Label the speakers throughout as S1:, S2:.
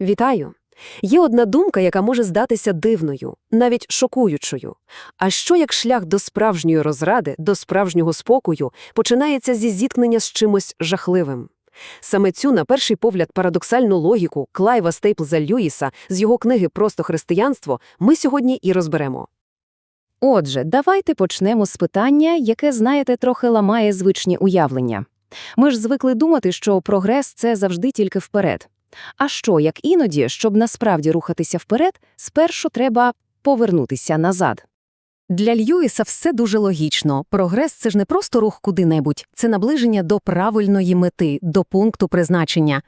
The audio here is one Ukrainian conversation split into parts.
S1: Вітаю! Є одна думка, яка може здатися дивною, навіть шокуючою. А що як шлях до справжньої розради, до справжнього спокою починається зі зіткнення з чимось жахливим? Саме цю, на перший погляд, парадоксальну логіку Клайва Стейплза Льюіса з його книги «Просто християнство» ми сьогодні і розберемо.
S2: Отже, давайте почнемо з питання, яке, знаєте, трохи ламає звичні уявлення. Ми ж звикли думати, що прогрес – це завжди тільки вперед. А що, як іноді, щоб насправді рухатися вперед, спершу треба повернутися назад? Для Льюіса все дуже логічно. Прогрес – це ж не просто рух куди-небудь, це наближення до правильної мети, до пункту призначення.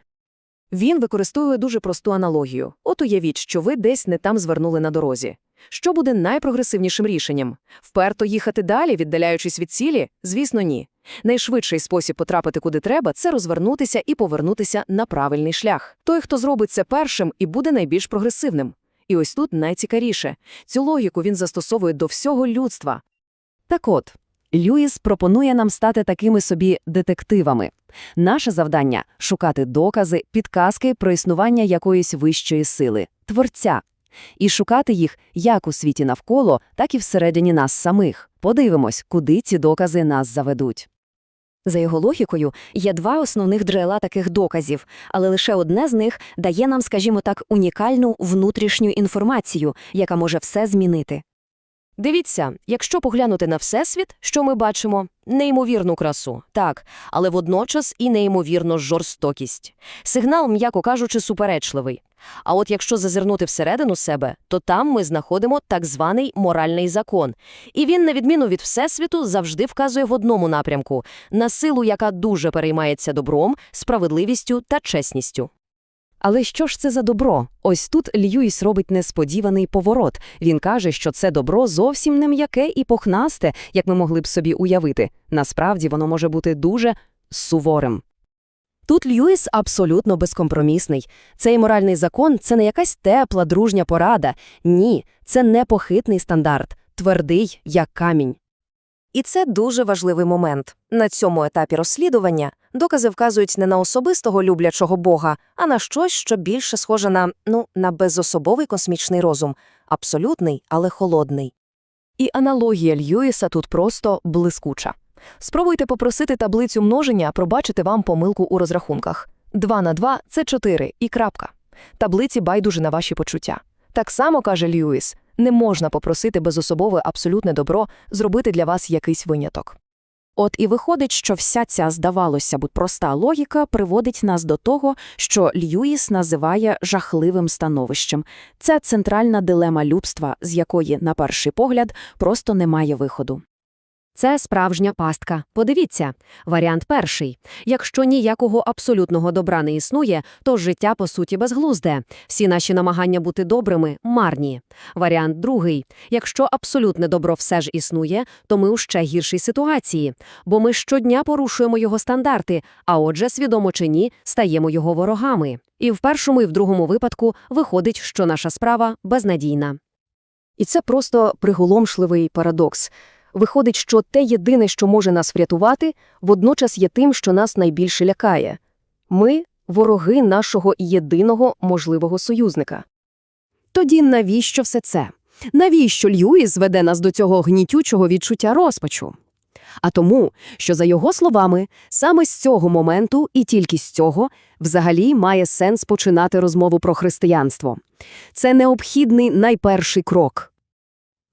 S1: Він використовує дуже просту аналогію. От уявіть, що ви десь не там звернули на дорозі. Що буде найпрогресивнішим рішенням? Вперто їхати далі, віддаляючись від цілі? Звісно, ні. Найшвидший спосіб потрапити куди треба – це розвернутися і повернутися на правильний шлях. Той, хто зробить це першим, і буде найбільш прогресивним. І ось тут найцікавіше. Цю логіку він застосовує до всього людства.
S2: Так от, Льюіс пропонує нам стати такими собі детективами. Наше завдання – шукати докази, підказки про існування якоїсь вищої сили, творця. І шукати їх як у світі навколо, так і всередині нас самих. Подивимось, куди ці докази нас заведуть.
S3: За його логікою, є два основних джерела таких доказів, але лише одне з них дає нам, скажімо так, унікальну внутрішню інформацію, яка може все змінити.
S1: Дивіться, якщо поглянути на Всесвіт, що ми бачимо? Неймовірну красу, так, але водночас і неймовірну жорстокість. Сигнал, м'яко кажучи, суперечливий. А от якщо зазирнути всередину себе, то там ми знаходимо так званий моральний закон. І він, на відміну від Всесвіту, завжди вказує в одному напрямку – на силу, яка дуже переймається добром, справедливістю та чесністю.
S2: Але що ж це за добро? Ось тут Льюіс робить несподіваний поворот. Він каже, що це добро зовсім не м'яке і похнасте, як ми могли б собі уявити. Насправді воно може бути дуже суворим.
S1: Тут Льюіс абсолютно безкомпромісний. Цей моральний закон – це не якась тепла, дружня порада. Ні, це непохитний стандарт, твердий, як камінь. І це дуже важливий момент. На цьому етапі розслідування докази вказують не на особистого люблячого Бога, а на щось, що більше схоже на, ну, на безособовий космічний розум. Абсолютний, але холодний. І аналогія Льюіса тут просто блискуча. Спробуйте попросити таблицю множення, пробачити вам помилку у розрахунках. 2 на 2 – це 4 і крапка. Таблиці байдуже на ваші почуття. Так само, каже Льюіс, не можна попросити безособове абсолютне добро зробити для вас якийсь виняток. От і виходить, що вся ця, здавалося б, проста логіка приводить нас до того, що Льюіс називає жахливим становищем. Це центральна дилема людства, з якої, на перший погляд, просто немає виходу.
S3: Це справжня пастка. Подивіться. Варіант перший. Якщо ніякого абсолютного добра не існує, то життя, по суті, безглузде. Всі наші намагання бути добрими – марні. Варіант другий. Якщо абсолютне добро все ж існує, то ми у ще гіршій ситуації. Бо ми щодня порушуємо його стандарти, а отже, свідомо чи ні, стаємо його ворогами. І в першому і в другому випадку виходить, що наша справа безнадійна.
S1: І це просто приголомшливий парадокс. Виходить, що те єдине, що може нас врятувати, водночас є тим, що нас найбільше лякає. Ми – вороги нашого єдиного можливого союзника. Тоді навіщо все це? Навіщо Льюіс веде нас до цього гнітючого відчуття розпачу? А тому, що, за його словами, саме з цього моменту і тільки з цього взагалі має сенс починати розмову про християнство. Це необхідний найперший крок.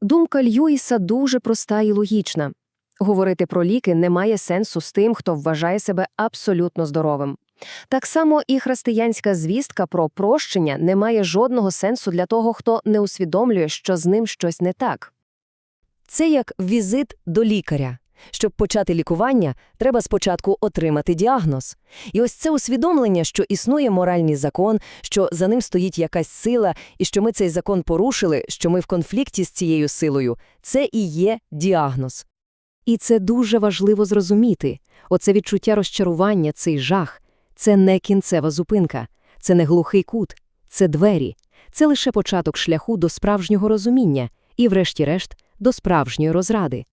S1: Думка Льюіса дуже проста і логічна. Говорити про ліки не має сенсу з тим, хто вважає себе абсолютно здоровим. Так само і християнська звістка про прощення не має жодного сенсу для того, хто не усвідомлює, що з ним щось не так. Це як візит до лікаря. Щоб почати лікування, треба спочатку отримати діагноз. І ось це усвідомлення, що існує моральний закон, що за ним стоїть якась сила, і що ми цей закон порушили, що ми в конфлікті з цією силою, це і є діагноз. І це дуже важливо зрозуміти. Оце відчуття розчарування, цей жах – це не кінцева зупинка, це не глухий кут, це двері, це лише початок шляху до справжнього розуміння і, врешті-решт, до справжньої розради.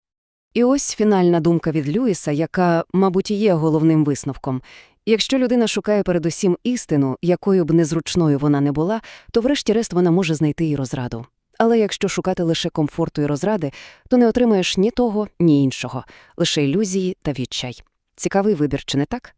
S1: І ось фінальна думка від Люїса, яка, мабуть, і є головним висновком.
S2: Якщо людина шукає передусім істину, якою б незручною вона не була, то врешті-решт вона може знайти і розраду. Але якщо шукати лише комфорту і розради, то не отримаєш ні того, ні іншого, лише ілюзії та відчай. Цікавий вибір, чи не так?